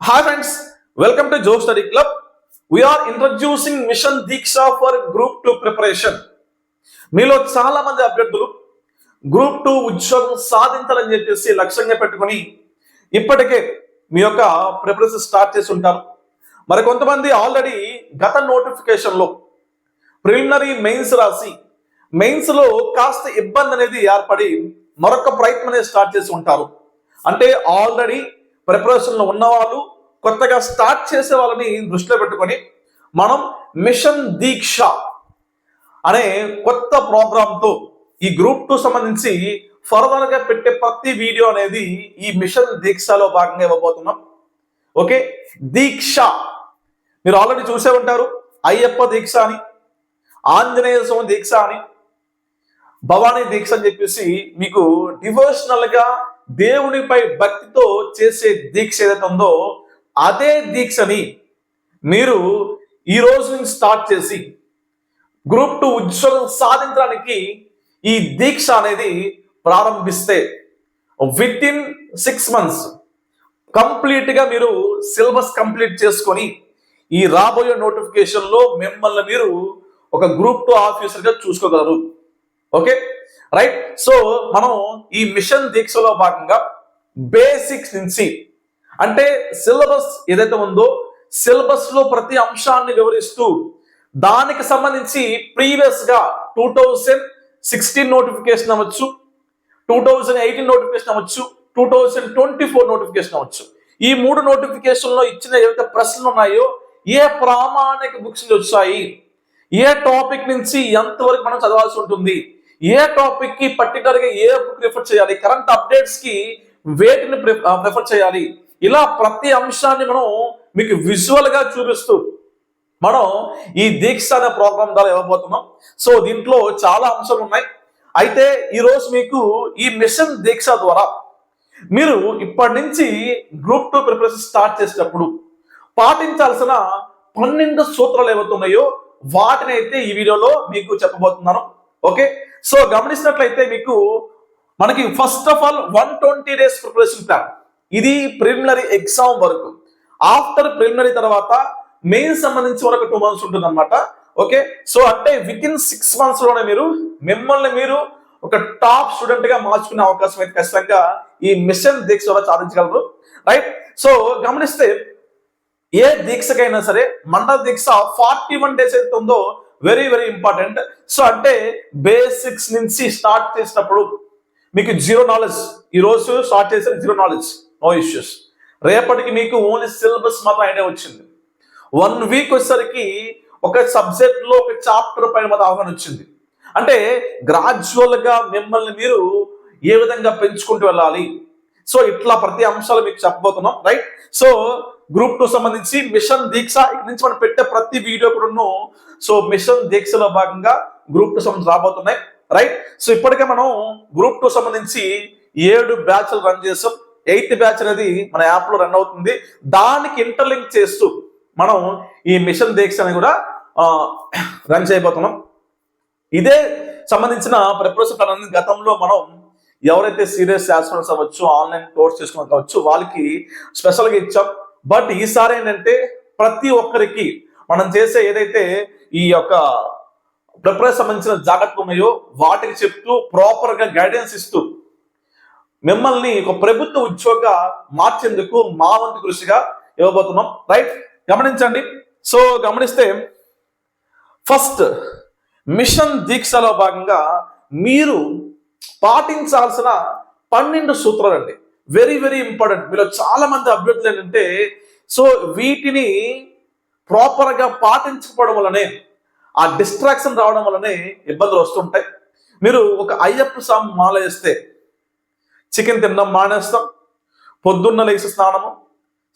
Hi friends welcome to job study club we are introducing mission Deeksha for group two preparation మీలో చాలా మంది అభ్యర్థులు group two ఉద్యోగం సాధించాలని చెప్పేసి లక్ష్యంగా పెట్టుకొని ఇప్పటికే మీ యొక్క ప్రిపరేషన్ స్టార్ట్ చేసి ఉంటారు. మరి కొంతమంది ఆల్రెడీ గత నోటిఫికేషన్లో ప్రిలిమినరీ మెయిన్స్ రాసి మెయిన్స్లో కాస్త ఇబ్బంది అనేది ఏర్పడి మరొక ప్రయత్నం అనేది స్టార్ట్ చేసి ఉంటారు. అంటే ఆల్రెడీ ప్రిపరేషన్లో ఉన్నవాళ్ళు కొత్తగా స్టార్ట్ చేసే వాళ్ళని దృష్టిలో పెట్టుకొని మనం మిషన్ దీక్ష అనే కొత్త ప్రోగ్రాంతో ఈ గ్రూప్ టూ సంబంధించి ఫర్దర్గా పెట్టే ప్రతి వీడియో అనేది ఈ మిషన్ దీక్షలో భాగంగా ఇవ్వబోతున్నాం. ఓకే? దీక్ష. మీరు ఆల్రెడీ చూసే ఉంటారు అయ్యప్ప దీక్ష అని ఆంజనేయ స్వామి దీక్ష అని భవానీ దీక్ష అని చెప్పేసి మీకు డివోషనల్గా దేవునిపై భక్తితో చేసే దీక్ష ఏదైతే ఉందో అదే దీక్షని మీరు ఈ రోజు నుంచి స్టార్ట్ చేసి గ్రూప్ టూ ఉద్యోగం సాధించడానికి ఈ దీక్ష అనేది ప్రారంభిస్తే విత్ ఇన్ సిక్స్ మంత్స్ కంప్లీట్గా మీరు సిలబస్ కంప్లీట్ చేసుకొని ఈ రాబోయే నోటిఫికేషన్లో మిమ్మల్ని మీరు ఒక గ్రూప్ టూ ఆఫీసర్గా చూసుకోగలరు. ఓకే రైట్ సో మనం ఈ మిషన్ దీక్షలో భాగంగా బేసిక్స్ నుంచి అంటే సిలబస్ ఏదైతే ఉందో సిలబస్లో ప్రతి అంశాన్ని వివరిస్తూ దానికి సంబంధించి ప్రీవియస్గా టూ థౌజండ్ సిక్స్టీన్ నోటిఫికేషన్ అవ్వచ్చు టూ థౌజండ్ ఎయిటీన్ నోటిఫికేషన్ అవ్వచ్చు two thousand twenty four notification అవ్వచ్చు. ఈ మూడు నోటిఫికేషన్లో ఇచ్చిన ఏవైతే ప్రశ్నలు ఉన్నాయో ఏ ప్రామాణిక బుక్స్ వచ్చాయి ఏ టాపిక్ నుంచి ఎంతవరకు మనం చదవాల్సి ఉంటుంది ఏ టాపిక్కి పర్టికులర్గా ఏ బుక్ రిఫర్ చేయాలి? కరెంట్ అప్డేట్స్కి వేటిని ప్రిఫర్ చేయాలి. ఇలా ప్రతి అంశాన్ని మనం మీకు విజువల్గా చూపిస్తూ మనం ఈ దీక్ష అనే ప్రోగ్రామ్ ద్వారా ఇవ్వబోతున్నాం. సో దీంట్లో చాలా అంశాలు ఉన్నాయి. అయితే ఈరోజు మీకు ఈ మిషన్ దీక్ష ద్వారా మీరు ఇప్పటి నుంచి గ్రూప్ టూ ప్రిపరేషన్ స్టార్ట్ చేసేటప్పుడు పాటించాల్సిన పన్నెండు సూత్రాలు ఏవైతున్నాయో వాటిని అయితే ఈ వీడియోలో మీకు చెప్పబోతున్నాను. ఓకే? సో గమనించినట్లయితే మీకు మనకి first of all one twenty days preparation plan ఇది ప్రిలిమినరీ ఎగ్జామ్ వరకు. ఆఫ్టర్ ప్రిలిమినరీ తర్వాత మెయిన్ సంబంధించి వరకు టూ మంత్స్ ఉంటుంది అనమాట ఓకే సో అంటే విత్ ఇన్ సిక్స్ మంత్స్లోనే మీరు మిమ్మల్ని మీరు ఒక టాప్ స్టూడెంట్గా మార్చుకునే అవకాశం అయితే ఖచ్చితంగా ఈ మిషన్ దీక్ష ద్వారా సాధించగలరు. రైట్ సో గమనిస్తే ఏ దీక్షకైనా సరే మండల దీక్ష ఫార్టీ వన్ డేస్ అయితే ఉందో వెరీ వెరీ ఇంపార్టెంట్ సో అంటే బేసిక్స్ నుంచి స్టార్ట్ చేసినప్పుడు మీకు జీరో నాలెడ్జ్ ఈ రోజు స్టార్ట్ చేసిన జీరో నాలెడ్జ్ నో ఇష్యూస్ రేపటికి మీకు ఓన్లీ సిలబస్ మాత్రం ఐడియా వచ్చింది. వన్ వీక్ వచ్చేసరికి ఒక సబ్జెక్ట్లో ఒక చాప్టర్ పైన మాత్రం అవగాహన వచ్చింది. అంటే గ్రాడ్యువల్గా మిమ్మల్ని మీరు ఏ విధంగా పెంచుకుంటూ వెళ్ళాలి? సో ఇట్లా ప్రతి అంశాలు మీకు చెప్పబోతున్నాం రైట్ సో గ్రూప్ టూ సంబంధించి మిషన్ దీక్ష ఇక్కడ నుంచి మనం పెట్టే ప్రతి వీడియో కూడాను సో మిషన్ దీక్షలో భాగంగా గ్రూప్ టూ సంబంధించి రాబోతున్నాయి. రైట్ సో ఇప్పటికే మనం గ్రూప్ టూ సంబంధించి ఏడు బ్యాచ్లు రన్ చేసాం. ఎయిత్ బ్యాచ్ అనేది మన యాప్లో రన్ అవుతుంది. దానికి ఇంటర్లింక్ చేస్తూ మనం ఈ మిషన్ దీక్ష అని కూడా రన్ చేయబోతున్నాం. ఇదే సంబంధించిన ప్రిపరేషన్ ప్లాన్ గతంలో మనం ఎవరైతే సీరియస్ ఆస్పిరెంట్స్ అవ్వచ్చు ఆన్లైన్ కోర్స్ చేసుకున్న కావచ్చు వాళ్ళకి స్పెషల్గా ఇచ్చాం. బట్ ఈసారి ఏంటంటే ప్రతి ఒక్కరికి మనం చేసే ఏదైతే ఈ యొక్క ప్రిపరేషన్ సంబంధించిన జాగ్రత్తలు ఉన్నాయో వాటికి చెప్తూ ప్రాపర్గా గైడెన్స్ ఇస్తూ మిమ్మల్ని ఒక ప్రభుత్వ ఉద్యోగ మార్చేందుకు మా వంతు కృషిగా ఇవ్వబోతున్నాం. రైట్ గమనించండి. సో గమనిస్తే ఫస్ట్ మిషన్ దీక్షలో భాగంగా మీరు పాటించాల్సిన పన్నెండు సూత్రాలండి. వెరీ వెరీ ఇంపార్టెంట్ మీలో చాలా మంది అభ్యర్థులు ఏంటంటే సో వీటిని ప్రాపర్గా పాటించకపోవడం వల్లనే ఆ డిస్ట్రాక్షన్ రావడం వల్లనే ఇబ్బందులు వస్తుంటాయి మీరు ఒక అయ్యప్ప స్వామి మాల వేస్తే చికెన్ తినడం మానేస్తాం పొద్దున్న లేచి స్నానము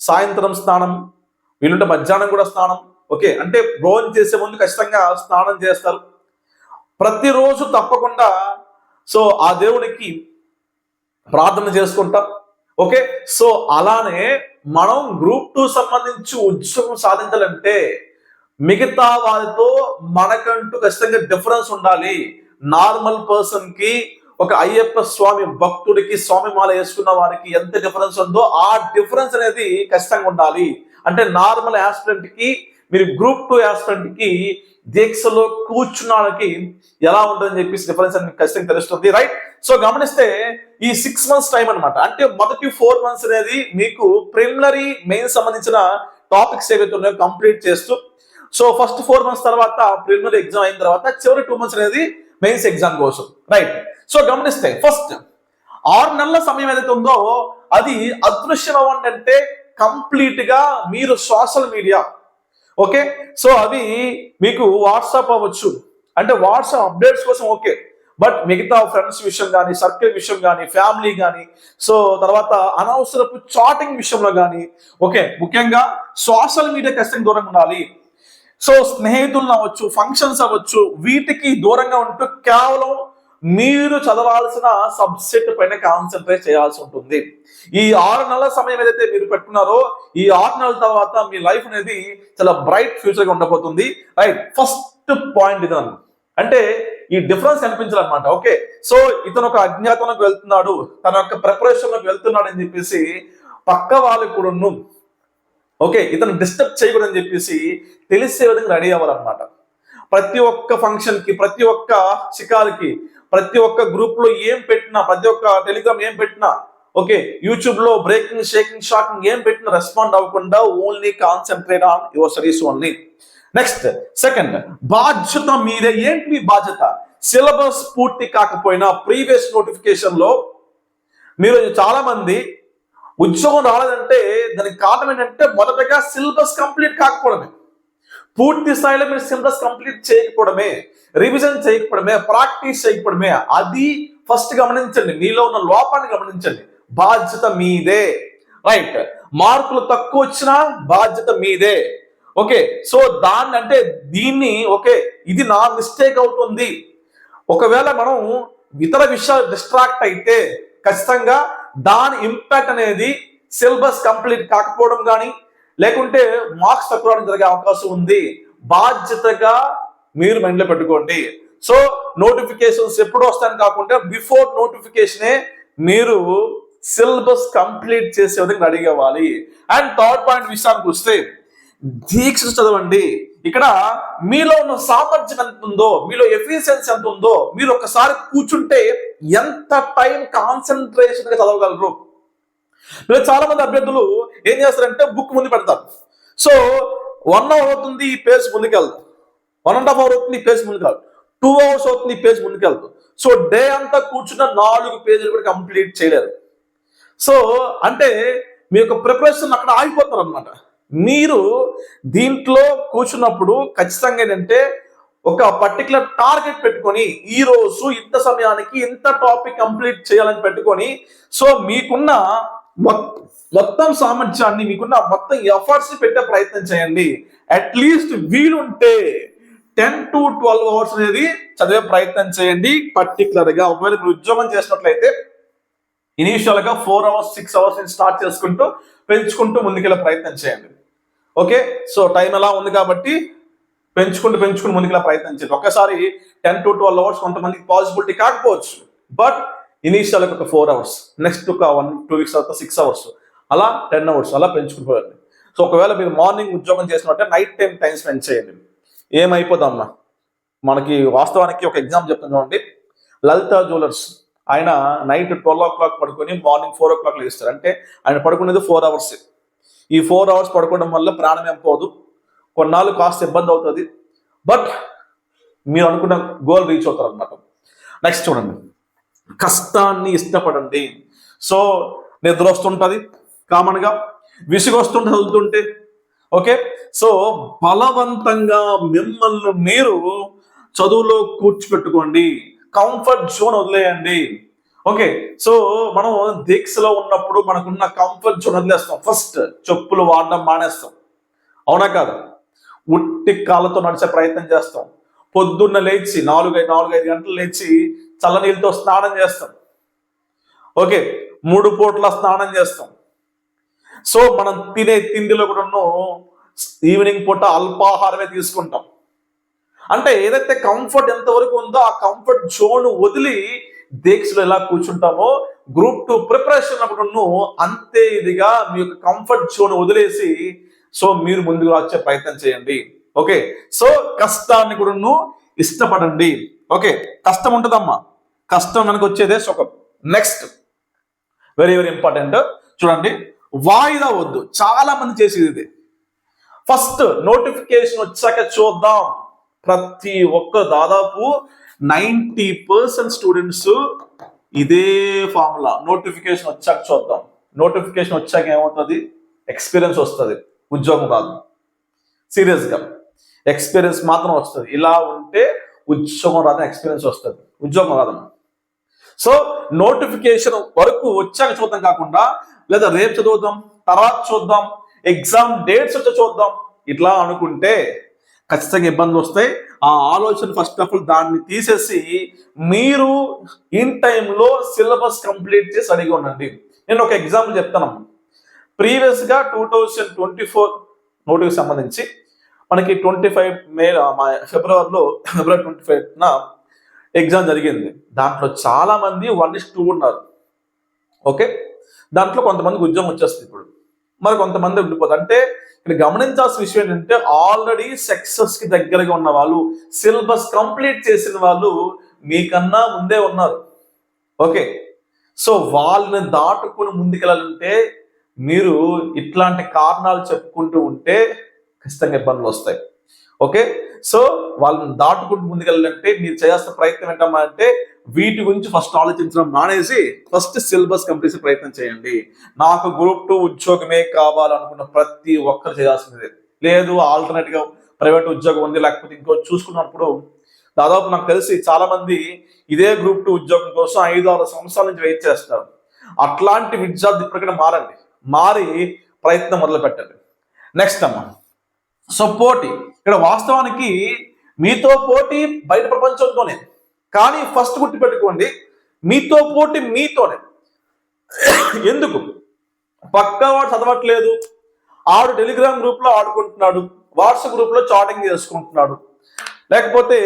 సాయంత్రం స్నానం వీలుంటే మధ్యాహ్నం కూడా స్నానం ఓకే? అంటే భోజనం చేసే ముందు ఖచ్చితంగా స్నానం చేస్తారు. ప్రతిరోజు తప్పకుండా సో ఆ దేవునికి ప్రార్థన చేసుకుంటాం. ఓకే? సో అలానే మనం గ్రూప్ టూ సంబంధించి ఉద్యోగం సాధించాలంటే మిగతా వారితో మనకంటూ ఖచ్చితంగా డిఫరెన్స్ ఉండాలి. నార్మల్ పర్సన్కి ఒక అయ్యప్ప స్వామి భక్తుడికి స్వామి మాల వేసుకున్న వారికి ఎంత డిఫరెన్స్ ఉందో ఆ డిఫరెన్స్ అనేది ఖచ్చితంగా ఉండాలి. అంటే నార్మల్ యాస్పిరెంట్కి మీరు గ్రూప్ టూ యాస్పిరెంట్కి దీక్షలో వాళ్ళకి ఎలా ఉంటుందని చెప్పేసి డిఫరెన్స్ అని ఖచ్చితంగా తెలుస్తుంది రైట్ సో గమనిస్తే ఈ సిక్స్ మంత్స్ టైం అన్నమాట. అంటే మొదటి ఫోర్ మంత్స్ అనేది మీకు ప్రిలిమినరీ మెయిన్ సంబంధించిన టాపిక్స్ ఏవైతే ఉన్నాయో కంప్లీట్ చేస్తూ సో ఫస్ట్ ఫోర్ మంత్స్ తర్వాత ప్రిలిమినరీ ఎగ్జామ్ అయిన తర్వాత చివరి టూ మంత్స్ అనేది మెయిన్స్ ఎగ్జామ్ కోసం రైట్ సో గమనిస్తే ఫస్ట్ ఆరు నెలల సమయం ఏదైతే ఉందో అది అదృశ్యం అవ్వండి అంటే కంప్లీట్గా మీరు సోషల్ మీడియా ఓకే? సో అవి మీకు వాట్సాప్ అవ్వచ్చు. అంటే వాట్సాప్ అప్డేట్స్ కోసం ఓకే. బట్ మిగతా ఫ్రెండ్స్ విషయం కానీ సర్కిల్ విషయం కానీ ఫ్యామిలీ కానీ సో తర్వాత అనవసరపు చాటింగ్ విషయంలో కానీ ఓకే. ముఖ్యంగా సోషల్ మీడియా ఖచ్చితంగా దూరంగా ఉండాలి. సో స్నేహితులను అవ్వచ్చు ఫంక్షన్స్ అవ్వచ్చు వీటికి దూరంగా ఉంటూ కేవలం మీరు చదవాల్సిన సబ్జెక్ట్ పైన కాన్సన్ట్రేట్ చేయాల్సి ఉంటుంది. ఈ ఆరు నెలల సమయం ఏదైతే మీరు పెట్టుకున్నారో ఈ ఆరు నెలల తర్వాత మీ లైఫ్ అనేది చాలా బ్రైట్ ఫ్యూచర్గా ఉండబోతుంది. రైట్ ఫస్ట్ పాయింట్ ఇది అంటే ఈ డిఫరెన్స్ కనిపించాలన్నమాట. ఓకే సో ఇతను ఒక అజ్ఞాతంలోకి వెళ్తున్నాడు. తన యొక్క ప్రిపరేషన్లోకి వెళ్తున్నాడు అని చెప్పేసి పక్క వాళ్ళకి కూడా ఓకే ఇతను డిస్టర్బ్ చేయకూడదని చెప్పేసి తెలిసే విధంగా రెడీ అవ్వాలన్నమాట. ప్రతి ఒక్క ఫంక్షన్కి ప్రతి ఒక్క శిఖాలకి ప్రతి ఒక్క గ్రూప్లో ఏం పెట్టినా ప్రతి ఒక్క టెలిగ్రామ్ ఏం పెట్టినా ఓకే యూట్యూబ్లో బ్రేకింగ్ షేకింగ్ షాకింగ్ ఏం పెట్టినా రెస్పాండ్ అవ్వకుండా only concentrate on your studies only next second బాధ్యత మీదే. ఏంటి మీ బాధ్యత? సిలబస్ పూర్తి కాకపోయినా ప్రీవియస్ నోటిఫికేషన్లో మీరు చాలా మంది ఉద్యోగం రాలేదంటే దానికి కారణం ఏంటంటే మొదటగా సిలబస్ కంప్లీట్ కాకపోవడమే. పూర్తి స్థాయిలో మీరు సిలబస్ కంప్లీట్ చేయకపోవడమే రివిజన్ చేయకపోవడమే ప్రాక్టీస్ చేయకపోవడమే అది ఫస్ట్ గమనించండి. మీలో ఉన్న లోపాన్ని గమనించండి. బాధ్యత మీదే. రైట్ మార్కులు తక్కువ వచ్చినా బాధ్యత మీదే. ఓకే సో దాన్ని అంటే దీన్ని ఓకే ఇది నా మిస్టేక్ అవుతుంది. ఒకవేళ మనం ఇతర విషయాలు డిస్ట్రాక్ట్ అయితే ఖచ్చితంగా దాని ఇంపాక్ట్ అనేది సిలబస్ కంప్లీట్ కాకపోవడం కానీ లేకుంటే మార్క్స్ తక్కువ రావడం జరిగే అవకాశం ఉంది. బాధ్యతగా మీరు మైండ్లో పెట్టుకోండి. సో నోటిఫికేషన్స్ ఎప్పుడు వస్తాయని కాకుండా బిఫోర్ నోటిఫికేషనే మీరు సిలబస్ కంప్లీట్ చేసే విధంగా రెడీ అవ్వాలి. అండ్ థర్డ్ పాయింట్ విషయానికి వస్తే దీక్ష చదవండి. ఇక్కడ మీలో ఉన్న సామర్థ్యం ఎంత ఉందో మీలో ఎఫిషియన్సీ ఎంత ఉందో మీరు ఒకసారి కూర్చుంటే ఎంత టైం కాన్సన్ట్రేషన్గా చదవగలరు? మీరు చాలా మంది అభ్యర్థులు ఏం చేస్తారంటే బుక్ ముందు పెడతారు. సో వన్ అవర్ అవుతుంది ఈ పేజ్ ముందుకెళ్తాం. వన్ అండ్ హాఫ్ అవర్ అవుతుంది ఈ పేజ్ ముందుకెళ్తాం. టూ అవర్స్ అవుతుంది ఈ పేజ్ ముందుకెళ్తాం. సో డే అంతా కూర్చున్న నాలుగు పేజీలు కూడా కంప్లీట్ చేయలేరు. సో అంటే మీ యొక్క ప్రిపరేషన్ అక్కడ ఆగిపోతారు అనమాట మీరు దీంట్లో కూర్చున్నప్పుడు ఖచ్చితంగా ఏంటంటే ఒక పర్టికులర్ టార్గెట్ పెట్టుకొని ఈ రోజు ఇంత సమయానికి ఇంత టాపిక్ కంప్లీట్ చేయాలని పెట్టుకొని సో మీకున్న మొత్తం సామర్థ్యాన్ని మీకున్న మొత్తం ఎఫర్ట్స్ పెట్టే ప్రయత్నం చేయండి. అట్లీస్ట్ వీలుంటే టెన్ టు ట్వెల్వ్ అవర్స్ అనేది చదివే ప్రయత్నం చేయండి. పర్టికులర్గా ఒకవేళ మీరు ఉద్యోగం చేసినట్లయితే ఇనీషియల్గా ఫోర్ అవర్స్ సిక్స్ అవర్స్ నుంచి స్టార్ట్ చేసుకుంటూ పెంచుకుంటూ ముందుకెళ్ళే ప్రయత్నం చేయండి. ఓకే సో టైం ఎలా ఉంది కాబట్టి పెంచుకుంటూ పెంచుకుంటూ ముందుకెళ్ళే ప్రయత్నం చేయండి. ఒక్కసారి టెన్ టు ట్వెల్వ్ అవర్స్ కొంతమందికి పాసిబిలిటీ కాకపోవచ్చు. బట్ ఇనీషియల్ ఒక ఫోర్ అవర్స్ నెక్స్ట్ ఒక వన్ టూ వీక్స్ తర్వాత సిక్స్ అవర్స్ అలా టెన్ అవర్స్ అలా పెంచుకుంటూ పోయండి సో ఒకవేళ మీరు మార్నింగ్ ఉద్యోగం చేసినట్టే నైట్ టైం టైం స్పెండ్ చేయండి. ఏమైపోదమ్మా? మనకి వాస్తవానికి ఒక ఎగ్జామ్ చెప్తాను చూడండి. లలిత జ్యువెలర్స్ ఆయన నైట్ ట్వెల్వ్ ఓ క్లాక్ పడుకొని మార్నింగ్ ఫోర్ ఓ క్లాక్ లేస్తారు. అంటే ఆయన పడుకునేది ఫోర్ అవర్స్ ఈ ఫోర్ అవర్స్ పడుకోవడం వల్ల ప్రాణం ఏం పోదు. కొన్నాళ్ళు కాస్త ఇబ్బంది అవుతుంది. బట్ మీరు అనుకున్న గోల్ రీచ్ అవుతారు అనమాట నెక్స్ట్ చూడండి. కష్టాన్ని ఇష్టపడండి. సో నిద్ర వస్తుంటుంది కామన్గా విసుగు వస్తుంటే చదువుతుంటే ఓకే? సో బలవంతంగా మిమ్మల్ని మీరు చదువులో కూర్చిపెట్టుకోండి. కంఫర్ట్ జోన్ వదిలేయండి. ఓకే? సో మనం దీక్షలో ఉన్నప్పుడు మనకున్న కంఫర్ట్ జోన్ వదిలేస్తాం. ఫస్ట్ చెప్పులు వాడడం మానేస్తాం. అవునా కాదు? ఉట్టి కాళ్ళతో నడిచే ప్రయత్నం చేస్తాం. పొద్దున్న లేచి నాలుగైదు నాలుగైదు గంటలు లేచి చల్లనీళ్ళతో స్నానం చేస్తాం. ఓకే మూడు పూట్ల స్నానం చేస్తాం. సో మనం తినే తిండిలో కూడా ఈవినింగ్ పూట అల్పాహారమే తీసుకుంటాం. అంటే ఏదైతే కంఫర్ట్ ఎంతవరకు ఉందో ఆ కంఫర్ట్ జోన్ వదిలి దీక్షలో ఎలా కూర్చుంటామో గ్రూప్ టూ ప్రిపరేషన్ అప్పుడు అంతే ఇదిగా మీ యొక్క కంఫర్ట్ జోన్ వదిలేసి సో మీరు ముందుకు వచ్చే ప్రయత్నం చేయండి. ఓకే సో కష్టాన్ని కూడా ఇష్టపడండి. ఓకే కష్టం ఉంటుందమ్మా. కష్టం మనకు వచ్చేదే సుఖం. నెక్స్ట్ వెరీ వెరీ ఇంపార్టెంట్ చూడండి వాయిదా వద్దు. చాలా మంది చేసేది ఇది. ఫస్ట్ నోటిఫికేషన్ వచ్చాక చూద్దాం. ప్రతి ఒక్క దాదాపు నైంటీ పర్సెంట్ స్టూడెంట్స్ ఇదే ఫార్ములా నోటిఫికేషన్ వచ్చాక చూద్దాం. నోటిఫికేషన్ వచ్చాక ఏమవుతుంది? ఎక్స్పీరియన్స్ వస్తుంది. ఉద్యోగం రాదు. సీరియస్గా ఎక్స్పీరియన్స్ మాత్రం వస్తుంది. ఇలా ఉంటే ఉద్యోగం రాదని ఎక్స్పీరియన్స్ వస్తుంది. ఉద్యోగం రాదమ్మా. సో నోటిఫికేషన్ వరకు వచ్చాక చూద్దాం కాకుండా లేదా రేపు చదువుదాం తర్వాత చూద్దాం ఎగ్జామ్ డేట్స్ వచ్చి చూద్దాం ఇట్లా అనుకుంటే ఖచ్చితంగా ఇబ్బందులు వస్తాయి. ఆ ఆలోచన ఫస్ట్ ఆఫ్ ఆల్ దాన్ని తీసేసి మీరు ఇన్ టైంలో సిలబస్ కంప్లీట్ చేసి అడిగి ఉండండి. నేను ఒక ఎగ్జాంపుల్ చెప్తాను ప్రీవియస్గా టూ థౌజండ్ ట్వంటీ ఫోర్ నోటికి సంబంధించి మనకి ట్వంటీ ఫైవ్ మే ఫిబ్రవరిలో ఫిబ్రవరి ట్వంటీ ఫైవ్న ఎగ్జామ్ జరిగింది. దాంట్లో చాలా మంది వన్ ఇస్ టూ ఉన్నారు. ఓకే? దాంట్లో కొంతమందికి ఉద్యోగం వచ్చేస్తుంది ఇప్పుడు. మరి కొంతమంది ఉండిపోతుంది అంటే ఇక్కడ గమనించాల్సిన విషయం ఏంటంటే ఆల్రెడీ సక్సెస్కి దగ్గరగా ఉన్న వాళ్ళు సిలబస్ కంప్లీట్ చేసిన వాళ్ళు మీకన్నా ముందే ఉన్నారు. ఓకే? సో వాళ్ళని దాటుకుని ముందుకెళ్ళాలంటే మీరు ఇట్లాంటి కారణాలు చెప్పుకుంటూ ఉంటే ఖచ్చితంగా ఇబ్బందులు వస్తాయి. ఓకే? సో వాళ్ళని దాటుకుంటూ ముందుకెళ్ళాలంటే మీరు చేయాల్సిన ప్రయత్నం ఏంటమ్మా అంటే వీటి గురించి ఫస్ట్ ఆలోచించడం మానేసి ఫస్ట్ సిలబస్ కంప్లీట్ ప్రయత్నం చేయండి. నాకు గ్రూప్ టూ ఉద్యోగమే కావాలనుకున్న ప్రతి ఒక్కరు చేయాల్సిందే. లేదు ఆల్టర్నేట్గా ప్రైవేట్ ఉద్యోగం ఉంది లేకపోతే ఇంకో చూసుకున్నప్పుడు దాదాపు నాకు తెలిసి చాలా మంది ఇదే గ్రూప్ టూ ఉద్యోగం కోసం ఐదు ఆరు సంవత్సరాల నుంచి వెయిట్ చేస్తారు. అట్లాంటి విద్యార్థి ఇప్పటికైనా మారండి. మారి ప్రయత్నం మొదలు పెట్టండి నెక్స్ట్ అమ్మా. సో పోటీ. ఇక్కడ వాస్తవానికి మీతో పోటీ బయట ప్రపంచంతోనే. కానీ ఫస్ట్ గుర్తుపెట్టుకోండి మీతో పోటీ మీతోనే. ఎందుకు? పక్కవాడు చదవట్లేదు ఆడు టెలిగ్రామ్ గ్రూప్లో ఆడుకుంటున్నాడు వాట్సాప్ గ్రూప్లో చాటింగ్ చేసుకుంటున్నాడు. లేకపోతే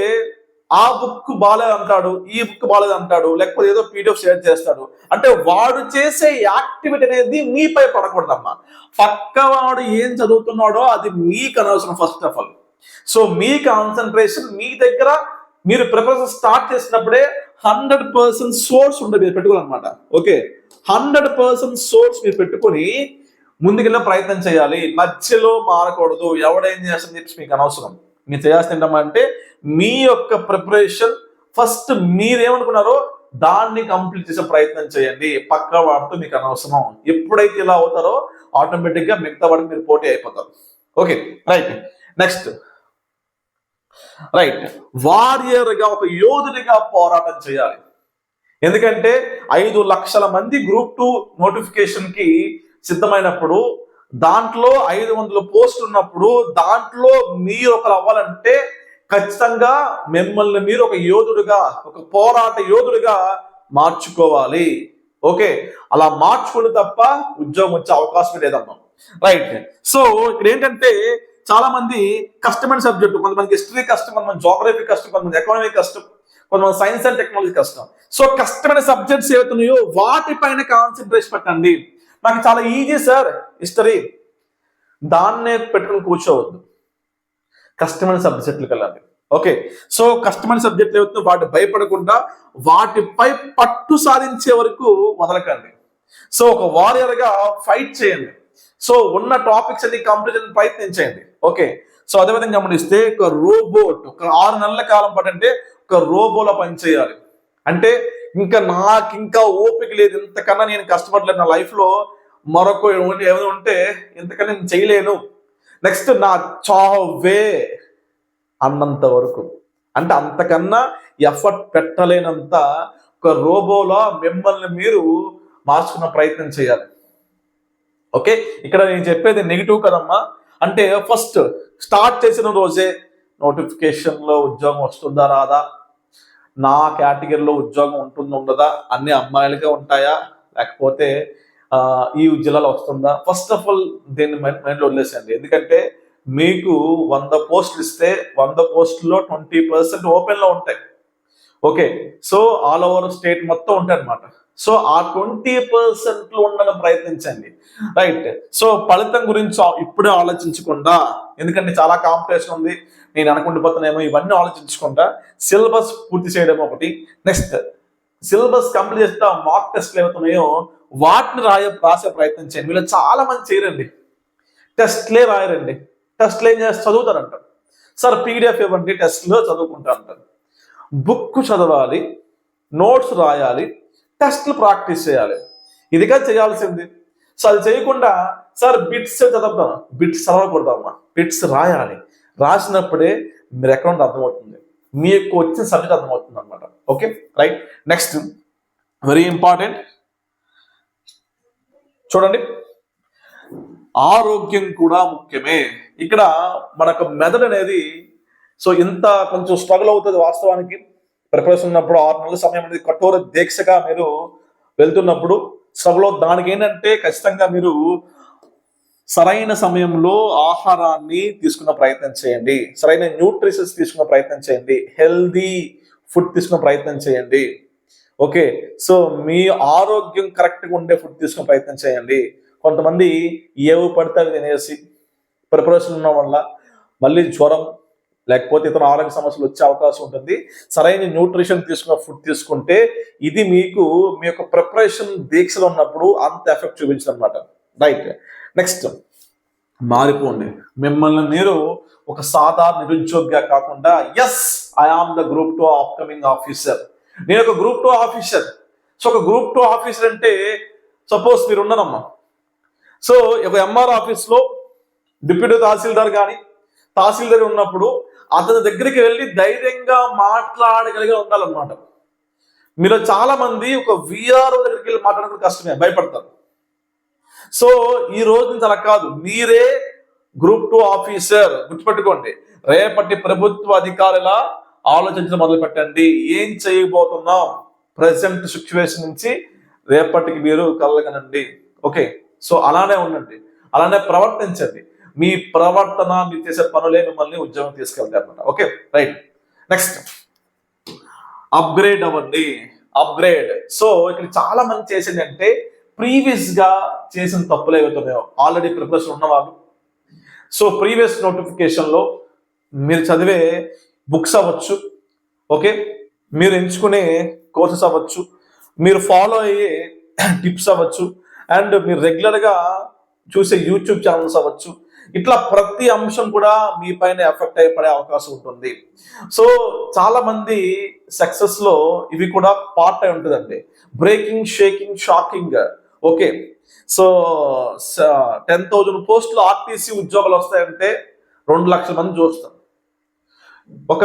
ఆ బుక్ బాగాలేదు అంటాడు ఈ బుక్ బాగాలేదు అంటాడు లేకపోతే ఏదో పీడిఎఫ్ షేర్ చేస్తాడు. అంటే వాడు చేసే యాక్టివిటీ అనేది మీపై పడకూడదమ్మా. పక్కవాడు ఏం చదువుతున్నాడో అది మీకు అనవసరం ఫస్ట్ ఆఫ్ ఆల్ సో మీ కాన్సన్ట్రేషన్ మీ దగ్గర మీరు ప్రిపరేషన్ స్టార్ట్ చేసినప్పుడే హండ్రెడ్ పర్సెంట్ సోర్స్ ఉండదు మీరు పెట్టుకోవాలన్నమాట. ఓకే హండ్రెడ్ పర్సెంట్ సోర్స్ మీరు పెట్టుకొని ముందుకెళ్ళే ప్రయత్నం చేయాలి. మధ్యలో మారకూడదు. ఎవడేం చేస్తుందని చెప్పి మీకు అనవసరం. మీరు చేయాల్సింది ఏంటంటే మీ యొక్క ప్రిపరేషన్ ఫస్ట్ మీరేమనుకున్నారో దాన్ని కంప్లీట్ చేసే ప్రయత్నం చేయండి. పక్క వాడితో మీకు అనవసరం. ఎప్పుడైతే ఇలా అవుతారో ఆటోమేటిక్గా మిగతా వాడికి మీరు పోటీ అయిపోతారు. ఓకే రైట్ నెక్స్ట్ రైట్ వారియర్గా ఒక యోధుడిగా పోరాటం చేయాలి. ఎందుకంటే ఐదు లక్షల మంది గ్రూప్ టూ నోటిఫికేషన్కి సిద్ధమైనప్పుడు దాంట్లో ఐదు వందల పోస్ట్ ఉన్నప్పుడు దాంట్లో మీరు ఒకరు అవ్వాలంటే ఖచ్చితంగా మిమ్మల్ని మీరు ఒక యోధుడిగా ఒక పోరాట యోధుడిగా మార్చుకోవాలి. ఓకే? అలా మార్చుకుని తప్ప ఉద్యోగం వచ్చే అవకాశం లేదమ్మా. రైట్. సో ఇక్కడ ఏంటంటే చాలా మంది కష్టమైన సబ్జెక్టు కొంతమంది హిస్టరీ కష్టం కొంతమంది జోగ్రఫీ కష్టం కొంతమంది ఎకనామిక్ కష్టం కొంతమంది సైన్స్ అండ్ టెక్నాలజీ కష్టం. సో కష్టమైన సబ్జెక్ట్స్ ఏవైతున్నాయో వాటిపైన కాన్సన్ట్రేషన్ పెట్టండి. నాకు చాలా ఈజీ సార్ హిస్టరీ దాన్నే పెట్టుకుని కూర్చోవద్దు. కష్టమైన సబ్జెక్టులకు వెళ్ళాలి. ఓకే సో కష్టమైన సబ్జెక్టులు ఏవైతే వాటి భయపడకుండా వాటిపై పట్టు సాధించే వరకు వదలకండి. సో ఒక వారియర్గా ఫైట్ చేయండి. సో ఉన్న టాపిక్స్ అన్ని కంప్లీట్ ప్రయత్నించండి ఓకే సో అదేవిధంగా గమనిస్తే ఒక రోబోట్ ఒక ఆరు నెలల కాలం పాటు అంటే ఒక రోబోలో పనిచేయాలి. అంటే ఇంకా నాకు ఇంకా ఓపిక లేదు ఇంతకన్నా నేను కష్టపడలేదు నా లైఫ్లో మరొక ఏమైనా ఉంటే ఇంతకన్నా నేను చేయలేను. నెక్స్ట్ నా చావే అన్నంత వరకు. అంటే అంతకన్నా ఎఫర్ట్ పెట్టలేనంత ఒక రోబోలో మిమ్మల్ని మీరు మార్చుకున్న ప్రయత్నం చేయాలి. ఓకే ఇక్కడ నేను చెప్పేది నెగిటివ్ కదమ్మా. అంటే ఫస్ట్ స్టార్ట్ చేసిన రోజే నోటిఫికేషన్లో ఉద్యోగం వస్తుందా రాదా? నా కేటగిరీలో ఉద్యోగం ఉంటుంది ఉండదా అన్ని అమ్మాయిలకే ఉంటాయా? లేకపోతే ఈ జిల్లాలో వస్తుందా? ఫస్ట్ ఆఫ్ ఆల్ దీన్ని మైండ్లో వదిలేసేయండి. ఎందుకంటే మీకు వంద పోస్టులు ఇస్తే వంద పోస్టుల్లో ట్వంటీ పర్సెంట్ ఓపెన్లో ఉంటాయి. Okay. So all over state మొత్తం ఉంటాయి అనమాట సో ఆ ట్వంటీ పర్సెంట్లో ఉండడం ప్రయత్నించండి. రైట్. సో ఫలితం గురించి ఇప్పుడే ఆలోచించకుండా ఎందుకంటే చాలా కాంపిటీషన్ ఉంది. నేను అనుకుంటుపోతున్నానేమో ఇవన్నీ ఆలోచించుకుంటా సిలబస్ పూర్తి చేయడం ఒకటి. నెక్స్ట్ సిలబస్ కంప్లీట్ చేస్తే మార్క్ టెస్ట్లు ఏమవుతున్నాయో వాటిని రాయ రాసే ప్రయత్నం చేయండి. వీళ్ళు చాలా మంది చేయరండి టెస్ట్లే రాయరండి. టెస్ట్లు ఏం చేస్తారు చదువుతారంట. సార్ పీడిఎఫ్ ఇవ్వండి టెస్ట్లో చదువుకుంటారంటారు బుక్ చదవాలి నోట్స్ రాయాలి టెస్ట్లు ప్రాక్టీస్ చేయాలి. ఇదిగా చేయాల్సింది. సో అది చేయకుండా సార్ బిట్స్ చదువుతాను బిట్స్ చదవకూడదమ్మా. బిట్స్ రాయాలి. రాసినప్పుడే మీరు ఎక్కడ ఉంటే అర్థమవుతుంది. మీకు వచ్చిన సబ్జెక్ట్ అర్థమవుతుంది అనమాట okay right next very important చూడండి. ఆరోగ్యం కూడా ముఖ్యమే. ఇక్కడ మనకు మెదడు అనేది సో ఇంత కొంచెం స్ట్రగుల్ అవుతుంది వాస్తవానికి. ప్రిపరేషన్ ఉన్నప్పుడు ఆరు నెలల సమయం అనేది కఠోర దీక్షగా మీరు వెళ్తున్నప్పుడు స్ట్రగుల్ దానికి ఏంటంటే ఖచ్చితంగా మీరు సరైన సమయంలో ఆహారాన్ని తీసుకున్న ప్రయత్నం చేయండి. సరైన న్యూట్రిషన్స్ తీసుకున్న ప్రయత్నం చేయండి. హెల్దీ ఫుడ్ తీసుకున్న ప్రయత్నం చేయండి. ఓకే. సో మీ ఆరోగ్యం కరెక్ట్గా ఉండే ఫుడ్ తీసుకున్న ప్రయత్నం చేయండి. కొంతమంది ఏవి పడితే అవి తినేసి ప్రిపరేషన్ ఉన్న వల్ల మళ్ళీ జ్వరం లేకపోతే ఇతర ఆరోగ్య సమస్యలు వచ్చే అవకాశం ఉంటుంది. సరైన న్యూట్రిషన్ తీసుకున్న ఫుడ్ తీసుకుంటే ఇది మీకు మీ యొక్క ప్రిపరేషన్ దీక్షలో ఉన్నప్పుడు అంత ఎఫెక్ట్ చూపించదు అనమాట రైట్ నెక్స్ట్ మారిపోండి. మిమ్మల్ని మీరు ఒక సాధారణ నిరుద్యోగిగా కాకుండా yes I am the group two upcoming officer నేను ఒక గ్రూప్ టూ ఆఫీసర్ సో ఒక గ్రూప్ టూ ఆఫీసర్ అంటే సపోజ్ మీరు ఉన్నారమ్మా సో ఒక ఎంఆర్ ఆఫీస్లో డిప్యూటీ తహసీల్దార్ కానీ తహసీల్దార్ ఉన్నప్పుడు అతని దగ్గరికి వెళ్ళి ధైర్యంగా మాట్లాడగలిగి ఉండాలన్నమాట. మీరు చాలా మంది ఒక విఆర్ఓ దగ్గరికి వెళ్ళి మాట్లాడడం కష్టమే భయపడతారు. సో ఈ రోజు నుంచి అలా కాదు. మీరే గ్రూప్ టూ ఆఫీసర్ గుర్తుపెట్టుకోండి. రేపటి ప్రభుత్వ అధికారుల ఆలోచించడం మొదలు పెట్టండి. ఏం చేయబోతున్నాం? ప్రజెంట్ సిచ్యువేషన్ నుంచి రేపటికి మీరు కలగనండి. ఓకే? సో అలానే ఉండండి. అలానే ప్రవర్తించండి. మీ ప్రవర్తన మీరు చేసే పనులే మిమ్మల్ని ఉద్యోగం తీసుకెళ్తాయి అనమాట ఓకే? రైట్. నెక్స్ట్. అప్గ్రేడ్ అవ్వండి. అప్గ్రేడ్. సో ఇక్కడ చాలా మంది చేసింది అంటే ప్రీవియస్గా చేసిన తప్పులు ఏవైతున్నాయో ఆల్రెడీ ప్రిపరేషన్ ఉన్నవాళ్ళు. సో ప్రీవియస్ నోటిఫికేషన్లో మీరు చదివే బుక్స్ అవ్వచ్చు ఓకే మీరు ఎంచుకునే కోర్సెస్ అవ్వచ్చు మీరు ఫాలో అయ్యే టిప్స్ అవ్వచ్చు అండ్ మీరు రెగ్యులర్గా చూసే యూట్యూబ్ ఛానల్స్ అవ్వచ్చు. ఇట్లా ప్రతి అంశం కూడా మీ పైన ఎఫెక్ట్ అయ్యి పడే అవకాశం ఉంటుంది. సో చాలా మంది ఇవి కూడా పార్ట్ అయి ఉంటుందండి. Breaking shaking shocking okay. So ten thousand పోస్టులు ఆర్టీసీ ఉద్యోగాలు వస్తాయంటే రెండు లక్షల మంది చూస్తారు ఒక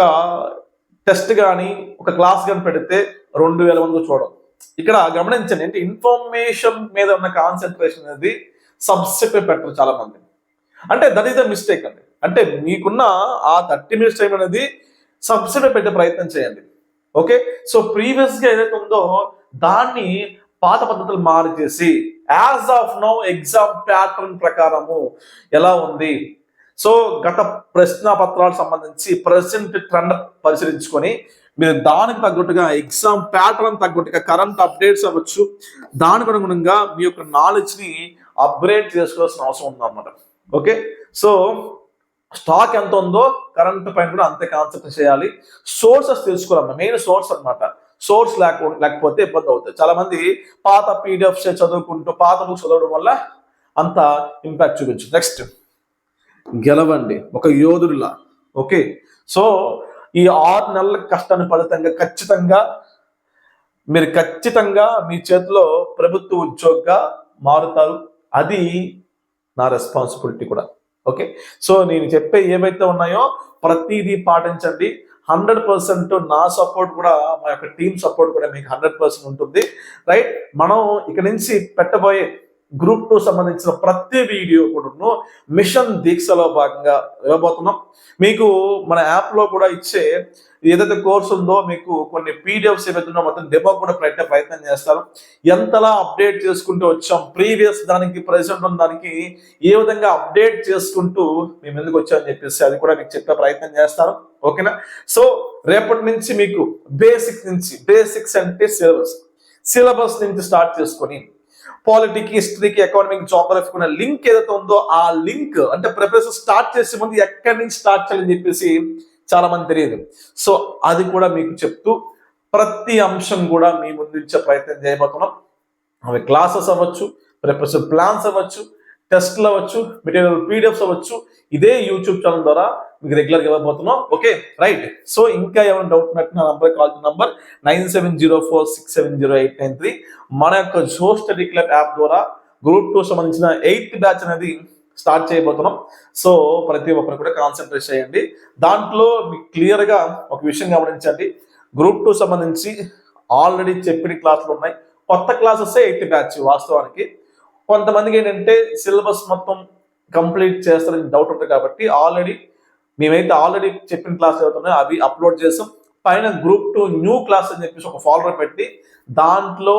టెస్ట్ కానీ ఒక క్లాస్ కానీ పెడితే రెండు వేల మంది చూడడం ఇక్కడ గమనించండి అంటే ఇన్ఫర్మేషన్ మీద ఉన్న కాన్సన్ట్రేషన్ అనేది సబ్జెక్ట్ పెట్టరు చాలా మంది అంటే దట్ ఈస్ ద మిస్టేక్ అండి. అంటే మీకున్న ఆ థర్టీ మినిట్స్ టైం అనేది సబ్జెక్ట్ పెట్టే ప్రయత్నం చేయండి. ఓకే. సో ప్రీవియస్గా ఏదైతే ఉందో దాన్ని పాత పద్ధతులు మార్చేసి as of now exam pattern ప్రకారము ఎలా ఉంది? సో గత ప్రశ్న పత్రాలకు సంబంధించి ప్రజెంట్ ట్రెండ్ పరిశీలించుకొని మీరు దానికి తగ్గట్టుగా ఎగ్జామ్ ప్యాటర్న్ తగ్గట్టుగా కరెంట్ అప్డేట్స్ అవ్వచ్చు. దానికి అనుగుణంగా మీ యొక్క నాలెడ్జ్ని అప్గ్రేడ్ చేసుకోవాల్సిన అవసరం ఉందన్నమాట. ఓకే? సో స్టాక్ ఎంత ఉందో కరెంట్ పైన కూడా అంతే కాన్సెప్ట్ చేయాలి. సోర్సెస్ తెలుసుకోవాలమ్మా మెయిన్ సోర్స్ అన్నమాట. సోర్స్ లేక లేకపోతే ఇబ్బంది అవుతుంది. చాలా మంది పాత పీడిఎఫ్స్ చదువుకుంటూ పాత బుక్స్ చదవడం వల్ల అంత ఇంపాక్ట్ చూపించు నెక్స్ట్ గెలవండి. ఒక యోధుడిలా. ఓకే సో ఈ ఆరు నెలల కష్టాన్ని ఫలితంగా ఖచ్చితంగా మీరు ఖచ్చితంగా మీ చేతిలో ప్రభుత్వ ఉద్యోగిగా మారుతారు. అది నా రెస్పాన్సిబిలిటీ కూడా. ఓకే సో నేను చెప్పే ఏవైతే ఉన్నాయో ప్రతిదీ పాటించండి. హండ్రెడ్ పర్సెంట్ నా సపోర్ట్ కూడా మా యొక్క టీం సపోర్ట్ కూడా మీకు హండ్రెడ్ పర్సెంట్ ఉంటుంది. రైట్? మనం ఇక నుంచి పెట్టబోయే గ్రూప్ టూ సంబంధించిన ప్రతి వీడియో కూడా మిషన్ దీక్షలో భాగంగా ఇవ్వబోతున్నాం. మీకు మన యాప్లో కూడా ఇచ్చే ఏదైతే కోర్స్ ఉందో మీకు కొన్ని పీడిఎఫ్స్ ఏవైతే మొత్తం డెమో కూడా పెట్టే ప్రయత్నం చేస్తారు. ఎంతలా అప్డేట్ చేసుకుంటూ వచ్చాం ప్రీవియస్ దానికి ప్రెసెంట్ ఉన్న దానికి ఏ విధంగా అప్డేట్ చేసుకుంటూ మేము ఎందుకు వచ్చామని చెప్పేసి అది కూడా మీకు చెప్పే ప్రయత్నం చేస్తాను. ఓకేనా? సో రేపటి నుంచి మీకు బేసిక్ నుంచి బేసిక్స్ అంటే సిలబస్ సిలబస్ నుంచి స్టార్ట్ చేసుకొని పాలిటిక్ హిస్టరీకి ఎకానమిక్ జాగ్రఫీకి ఉన్న లింక్ ఏదైతే ఉందో ఆ లింక్ అంటే ప్రిపరేషన్ స్టార్ట్ చేసే ముందు ఎక్కడి నుంచి స్టార్ట్ చేయాలని చెప్పేసి చాలా మంది తెలియదు. సో అది కూడా మీకు చెప్తూ ప్రతి అంశం కూడా మీ ముందు ఇచ్చే ప్రయత్నం చేయబోతున్నాం. అవి క్లాసెస్ అవ్వచ్చు ప్రిపరేషన్ ప్లాన్స్ అవ్వచ్చు టెస్ట్లు అవ్వచ్చు మెటీరియల్ పీడిఎఫ్స్ అవ్వచ్చు ఇదే యూట్యూబ్ ఛానల్ ద్వారా మీకు రెగ్యులర్గా ఇవ్వబోతున్నాం. ఓకే రైట్ సో ఇంకా ఏమైనా డౌట్ ఉన్నట్టు నా number call number nine seven zero four six seven zero eight nine three మన యొక్క జో స్టడీ క్లబ్ యాప్ ద్వారా గ్రూప్ టూ సంబంధించిన ఎయిత్ బ్యాచ్ అనేది స్టార్ట్ చేయబోతున్నాం. సో ప్రతి ఒక్కరు కూడా కాన్సన్ట్రేట్ చేయండి. దాంట్లో మీకు క్లియర్గా ఒక విషయం గమనించండి. గ్రూప్ టూ సంబంధించి ఆల్రెడీ చెప్పిన క్లాసులు ఉన్నాయి. కొత్త క్లాసెస్ ఎయిత్ బ్యాచ్ వాస్తవానికి. కొంతమందికి ఏంటంటే సిలబస్ మొత్తం కంప్లీట్ చేస్తారని డౌట్ ఉంటుంది కాబట్టి ఆల్రెడీ మేమైతే ఆల్రెడీ చెప్పిన క్లాస్ అవుతున్నాయో అవి అప్లోడ్ చేసాం. పైన గ్రూప్ టూ న్యూ క్లాస్ అని చెప్పేసి ఒక ఫాలోవర్ పెట్టి దాంట్లో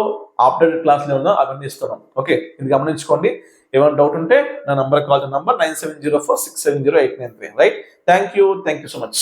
అప్డేటెడ్ క్లాసులు ఏమన్నా అవన్నీ ఇస్తున్నాం. ఓకే ఇది గమనించుకోండి. ఏమైనా డౌట్ ఉంటే నా number call number nine seven zero four six seven zero eight nine three right thank you thank you so much